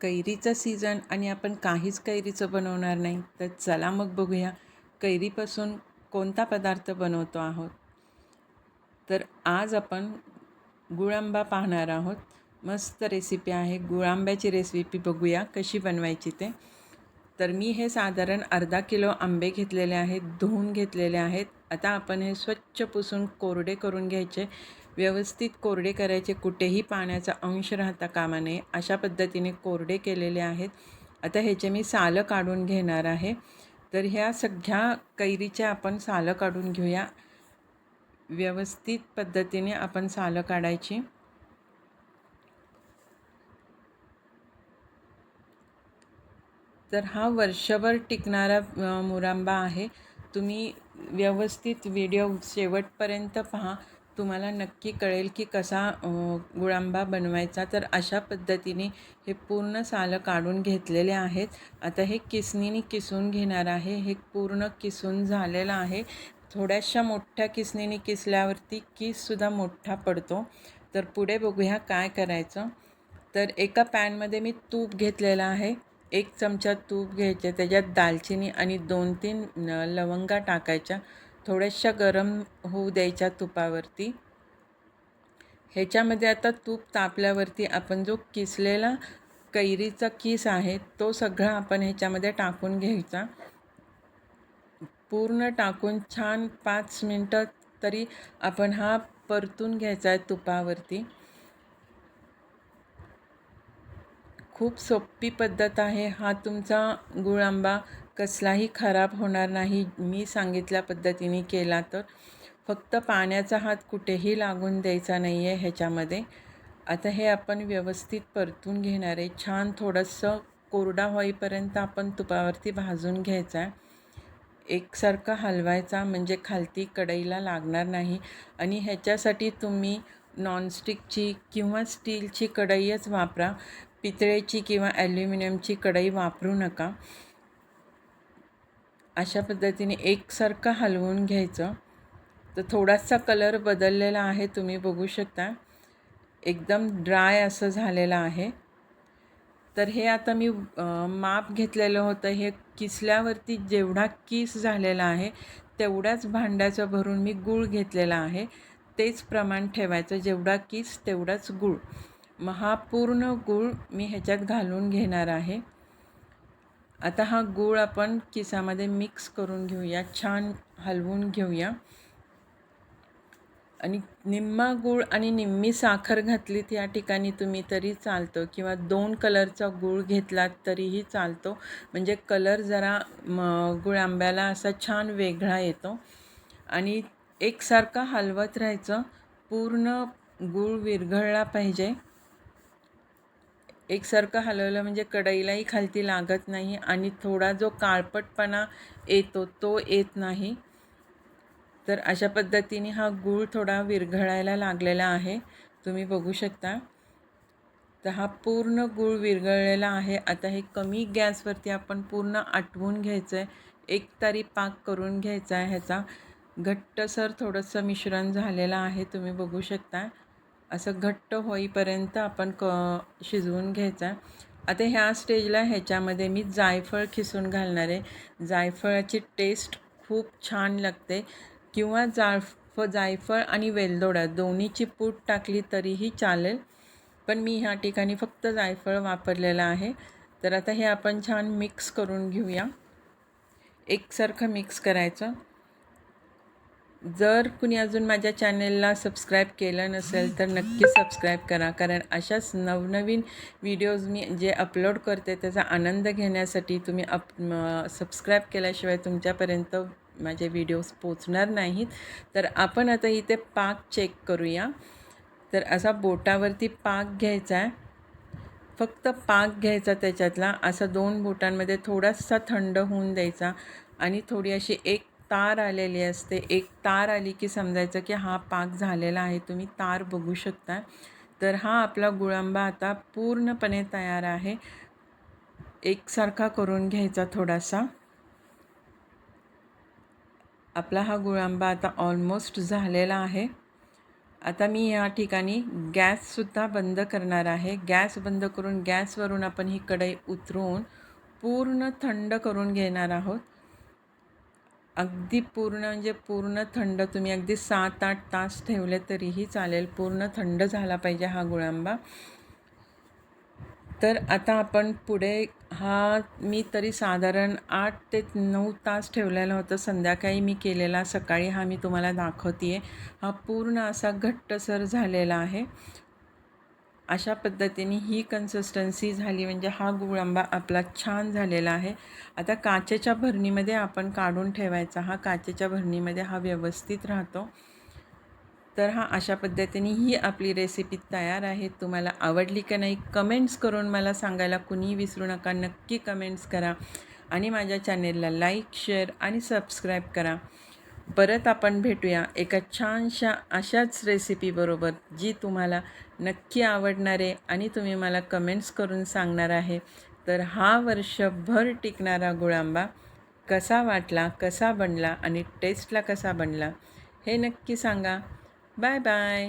कैरीचं season आणि आपण काहीच कैरीचं बनवणार नाही तर चला मग बघूया कैरीपासून कोणता पदार्थ बनवतो आहोत. तर आज आपण गुळांबा पाहणार आहोत. मस्त रेसिपी आहे. गुळांब्याची रेसिपी बघूया कशी बनवायची ते. तर मी हे साधारण अर्धा किलो आंबे घेतलेले आहेत धुवून घेतलेले आहेत. आता आपण हे स्वच्छ पुसून कोरडे करून घ्यायचे. व्यवस्थित कोरडे करायचे कुठेही पाण्याचा अंश राहता कामा नये अशा पद्धतीने कोरडे केलेले आहेत. आता ह्याचे मी सालं काढून घेणार आहे. तर ह्या सगळ्या कैरीच्या आपण सालं काढून घेऊया. व्यवस्थित पद्धतीने आपण सालं काढायची. तर हा वर्षभर टिकणारा मुरांबा आहे. तुम्ही व्यवस्थित व्हिडिओ शेवटपर्यंत पहा. तुम्हाला नक्की कळेल की कसा गुळांबा बनवायचा. तर अशा पद्धतीने हे पूर्ण सालं काढून घेतलेले आहेत. आता हे किसनीने किसून घेणार आहे. हे पूर्ण किसून झालेलं आहे. थोड्याशा मोठ्या किसणीने किसल्यावरती किससुद्धा मोठा पडतो. तर पुढे बघूया काय करायचं. तर एका पॅनमध्ये मी तूप घेतलेलं आहे. एक चमचा तूप घ्यायचे. त्याच्यात दालचिनी आणि दोन तीन लवंगा टाकायच्या. थोड्याशा गरम होऊ द्यायच्या तुपावरती. ह्याच्यामध्ये आता तूप तापल्यावरती आपण जो किसलेला कैरीचा किस आहे तो सगळा आपण ह्याच्यामध्ये टाकून घ्यायचा. पूर्ण टाकून छान पाच मिनटं तरी आपण हा परतून घ्यायचा आहे तुपावरती. खूप सोपी पद्धत आहे हा तुमचा गुळ आंबा कसलाही खराब होणार नाही मी सांगितल्या पद्धतीने केला तर. फक्त पाण्याचा हात कुठेही लागून द्यायचा नाही आहे ह्याच्यामध्ये. आता हे आपण व्यवस्थित परतून घेणार आहे. छान थोडंसं कोरडा होईपर्यंत आपण तुपावरती भाजून घ्यायचा आहे. एकसारखा हलवायचा म्हणजे खालती कढईला लागणार नाही. आणि ह्याच्यासाठी तुम्ही नॉनस्टिकची किंवा स्टीलची कढईच वापरा. पितळेची किंवा ॲल्युमिनियमची कढई वापरू नका. अशा पद्धतीने एकसारखं हलवून घ्यायचं. तर थोडासा कलर बदललेला आहे तुम्ही बघू शकता. एकदम ड्राय असं झालेलं आहे. तर हे आता मी माप घेतलेलं होतं. हे किसल्यावरती जेवढा किस झालेला आहे तेवढ्याच भांड्याचं भरून मी गूळ घेतलेला आहे. तेच प्रमाण ठेवायचं. जेवढा किस तेवढाच गूळ. मग हा पूर्ण गूळ मी ह्याच्यात घालून घेणार आहे. आता हा गूळ आपण किसामध्ये मिक्स करून घेऊया छान हलवून घेऊया. आणि निम्मा गूळ आणि निम्मी साखर घातलीत या ठिकाणी तुम्ही तरी चालतो. किंवा दोन कलरचा गूळ घेतलात तरीही चालतो. म्हणजे कलर जरा म गुळ आंब्याला असा छान वेगळा येतो. आणि एकसारखा हलवत राहायचं. पूर्ण गूळ विरघळला पाहिजे. एकसारखं हलवलं म्हणजे कढईलाही खालती लागत नाही आणि थोडा जो काळपटपणा येतो तो येत नाही. तर अशा पद्धतीने हा गूळ थोडा विरघळायला लागलेला आहे. तुम्ही बघू शकता. तर हा पूर्ण गूळ विरघळलेला आहे. आता हे कमी गॅसवरती आपण पूर्ण आटवून घ्यायचं आहे एक तारी पाक करून घ्यायचा आहे ह्याचा. घट्टसर थोडंसं मिश्रण झालेलं आहे. तुम्ही बघू शकता. असं घट्ट होईपर्यंत आपण क शिजवून घ्यायचा. आता ह्या स्टेजला ह्याच्यामध्ये मी जायफळ खिसून घालणार आहे. जायफळाची टेस्ट खूप छान लागते. किंवा जायफ जायफळ आणि वेलदोडा दोन्हीची पूट टाकली तरीही चालेल. पण मी ह्या ठिकाणी फक्त जायफळ वापरलेलं आहे. तर आता हे आपण छान मिक्स करून घेऊया. एकसारखं मिक्स करायचं. जर कुणी अजून माझ्या चॅनेलला सबस्क्राईब केलं नसेल तर नक्की सबस्क्राईब करा. कारण अशाच नवनवीन व्हिडिओज मी जे अपलोड करते त्याचा आनंद घेण्यासाठी तुम्ही अप सबस्क्राईब केल्याशिवाय तुमच्यापर्यंत माझे व्हिडिओज पोचणार नाहीत. तर आपण आता इथे पाक चेक करूया. तर असा बोटावरती पाक घ्यायचा आहे. फक्त पाक घ्यायचा त्याच्यातला. असा दोन बोटांमध्ये थोडासा थंड होऊन द्यायचा आणि थोडी अशी एक तार आलेली असते. एक तार आली की समजायचं की हा पाक झालेला आहे तुम्ही तार बघू शकता. तर हा आपला गुळांबा आता पूर्णपणे तयार आहे. एकसारखा करून घ्यायचा थोडासा. आपला हा गुळांबा आता ऑलमोस्ट झालेला आहे. आता मी या ठिकाणी गॅससुद्धा बंद करणार आहे. गॅस बंद करून गॅसवरून आपण ही कढई उतरवून पूर्ण थंड करून घेणार आहोत. अगदी पूर्ण म्हणजे पूर्ण थंड तुम्ही अगदी सात आठ तास ठेवले तरीही चालेल. पूर्ण थंड झाला पाहिजे हा गुळांबा. तर आता आपण पुढे हा मी तरी साधारण आठ ते नऊ तास ठेवलेला होता. संध्याकाळी मी केलेला सकाळी हा मी तुम्हाला दाखवते आहे हा पूर्ण असा घट्टसर झालेला आहे. अशा पद्धतीने ही कन्सिस्टन्सी झाली म्हणजे हा गुळंबा आपला छान झालेला आहे. आता काचेच्या भरणीमध्ये आपण काढून ठेवायचा. हा काचेच्या भरणीमध्ये हा व्यवस्थित राहतो. तर हा अशा पद्धतीने ही आपली रेसिपी तयार आहे. तुम्हाला आवडली का नाही कमेंट्स करून मला सांगायला कुणीही विसरू नका. नक्की कमेंट्स करा आणि माझ्या चॅनेलला लाईक शेअर आणि सबस्क्राईब करा. परत आपण भेटूया एका छानशा अशाच रेसिपीबरोबर जी तुम्हाला नक्की आवडणार आहे आणि तुम्ही मला कमेंट्स करून सांगणार आहे. तर हा वर्षभर टिकणारा गुळांबा कसा वाटला कसा बनला आणि टेस्टला कसा बनला हे नक्की सांगा. Bye bye